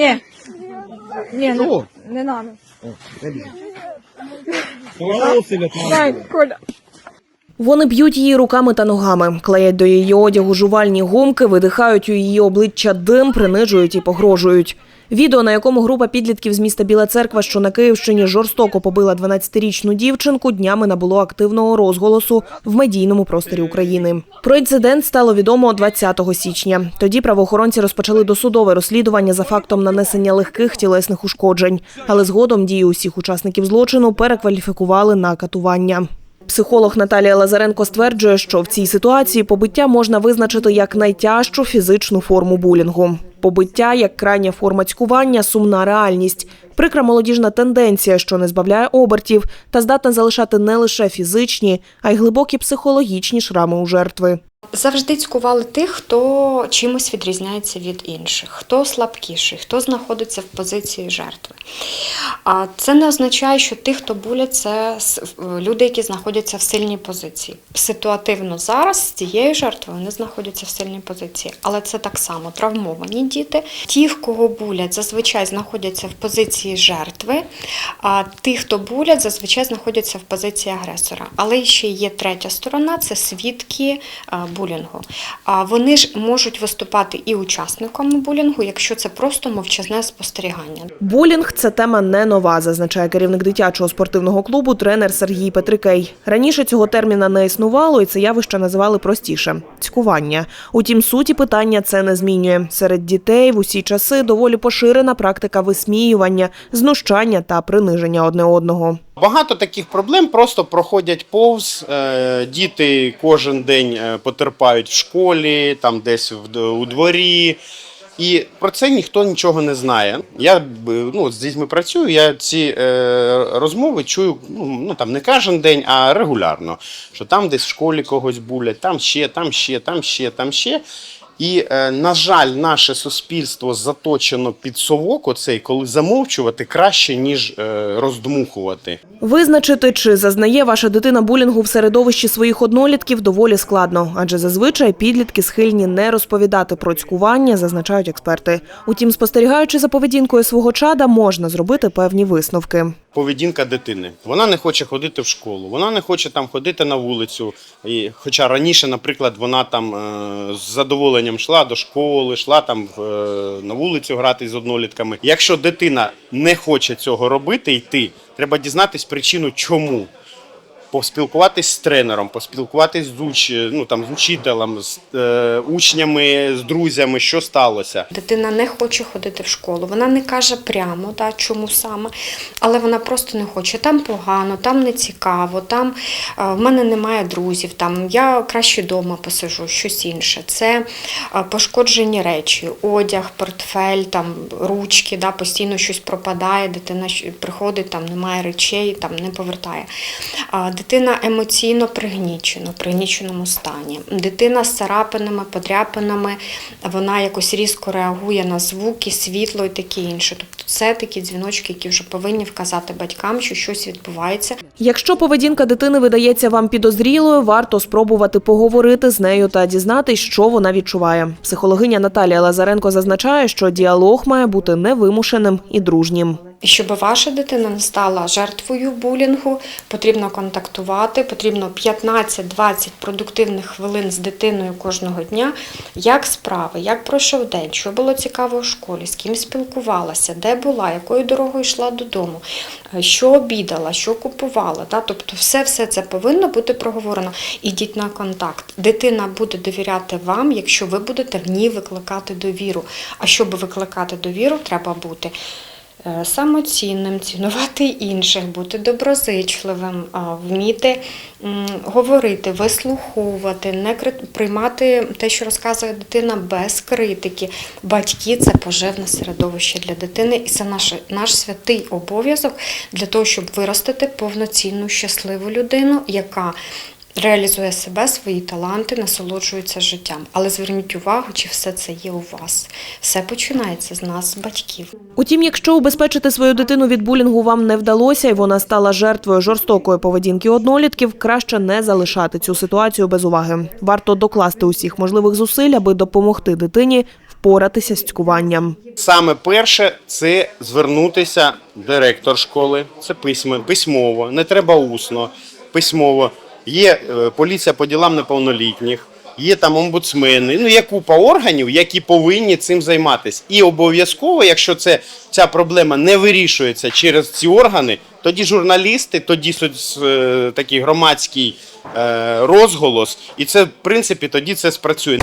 Ні. Ні, не, Що? не надо. Василя, Слава Коля. Вони б'ють її руками та ногами, клеять до її одягу жувальні гумки, видихають у її обличчя дим, принижують і погрожують. Відео, на якому група підлітків з міста Біла Церква, що на Київщині жорстоко побила 12-річну дівчинку, днями набуло активного розголосу в медійному просторі України. Про інцидент стало відомо 20 січня. Тоді правоохоронці розпочали досудове розслідування за фактом нанесення легких тілесних ушкоджень, але згодом дії усіх учасників злочину перекваліфікували на катування. Психолог Наталія Лазаренко стверджує, що в цій ситуації побиття можна визначити як найтяжчу фізичну форму булінгу. Побиття як крайня форма цькування, сумна реальність, прикра молодіжна тенденція, що не збавляє обертів та здатна залишати не лише фізичні, а й глибокі психологічні шрами у жертви. Завжди цькували тих, хто чимось відрізняється від інших, хто слабкіший, хто знаходиться в позиції жертви. А це не означає, що ті, хто булять, це люди, які знаходяться в сильній позиції. Ситуативно зараз з цією жертвою вони знаходяться в сильній позиції, але це так само травмовані діти. Ті, кого булять, зазвичай знаходяться в позиції жертви, а ті, хто булять, зазвичай знаходяться в позиції агресора. Але ще є третя сторона це свідки булінгу. А вони ж можуть виступати і учасниками булінгу, якщо це просто мовчазне спостерігання. Булінг це тема не нова, зазначає керівник дитячого спортивного клубу тренер Сергій Петрикей. Раніше цього терміна не існувало, і це явище називали простіше цькування. Утім, суті питання це не змінює. Серед дітей в усі часи доволі поширена практика висміювання, знущання та приниження одне одного. Багато таких проблем просто проходять повз. Е, Діти кожен день е, потерпають в школі, там десь у дворі. І про це ніхто нічого не знає. Я ну, з дітьми працюю, я ці е, розмови чую ну, ну, там не кожен день, а регулярно. Що там десь в школі когось булять, там ще, там ще, там ще, там ще. І, е, на жаль, наше суспільство заточено під совок оцей, коли замовчувати краще, ніж е, роздмухувати. Визначити, чи зазнає ваша дитина булінгу в середовищі своїх однолітків, доволі складно, адже зазвичай підлітки схильні не розповідати про цькування, зазначають експерти. Утім, спостерігаючи за поведінкою свого чада, можна зробити певні висновки. Поведінка дитини. Вона не хоче ходити в школу, вона не хоче там ходити на вулицю. І, хоча раніше, наприклад, вона там е, з задоволенням йшла до школи, йшла там е, на вулицю грати з однолітками. Якщо дитина не хоче цього робити, йти, треба дізнатись причину, чому. Поспілкуватись з тренером, поспілкуватись з уч... ну, там, з учителем, з е, учнями, з друзями, що сталося. Дитина не хоче ходити в школу, вона не каже прямо, да, чому саме, але вона просто не хоче. Там погано, там не цікаво, там е, в мене немає друзів, там я краще вдома посижу, щось інше. Це е, пошкоджені речі, одяг, портфель, там ручки, да, постійно щось пропадає, дитина приходить, там немає речей, там не повертає. Дитина емоційно пригнічена, в пригніченому стані. Дитина з царапинами, подряпинами, вона якось різко реагує на звуки, світло і таке інше. Тобто це такі дзвіночки, які вже повинні вказати батькам, що щось відбувається. Якщо поведінка дитини видається вам підозрілою, варто спробувати поговорити з нею та дізнатись, що вона відчуває. Психологиня Наталія Лазаренко зазначає, що діалог має бути невимушеним і дружнім. І щоб ваша дитина не стала жертвою булінгу, потрібно контактувати, потрібно 15-20 продуктивних хвилин з дитиною кожного дня. Як справи, як пройшов день, що було цікаво у школі, з ким спілкувалася, де була, якою дорогою йшла додому, е, що обідала, що купувала. Тобто все, все це повинно бути проговорено. Ідіть на контакт. Дитина буде довіряти вам, якщо ви будете в ній викликати довіру. А щоб викликати довіру, треба бути самоцінним, цінувати інших, бути доброзичливим, вміти говорити, вислуховувати, не приймати те, що розказує дитина, без критики. Батьки це поживне середовище для дитини, і це наш, наш святий обов'язок для того, щоб виростити повноцінну щасливу людину, яка реалізує себе, свої таланти, насолоджується життям. Але зверніть увагу, чи все це є у вас. Все починається з нас, з батьків. Утім, якщо убезпечити свою дитину від булінгу вам не вдалося, і вона стала жертвою жорстокої поведінки однолітків, краще не залишати цю ситуацію без уваги. Варто докласти усіх можливих зусиль, аби допомогти дитині впоратися з цькуванням. Саме перше це звернутися директор школи. Це письмо, письмово, не треба усно, письмово. Є е, поліція по ділам неповнолітніх, є там омбудсмени. Ну є купа органів, які повинні цим займатися. І обов'язково, якщо це ця проблема не вирішується через ці органи, тоді журналісти, тоді е, такий громадський е, розголос, і це в принципі тоді це спрацює.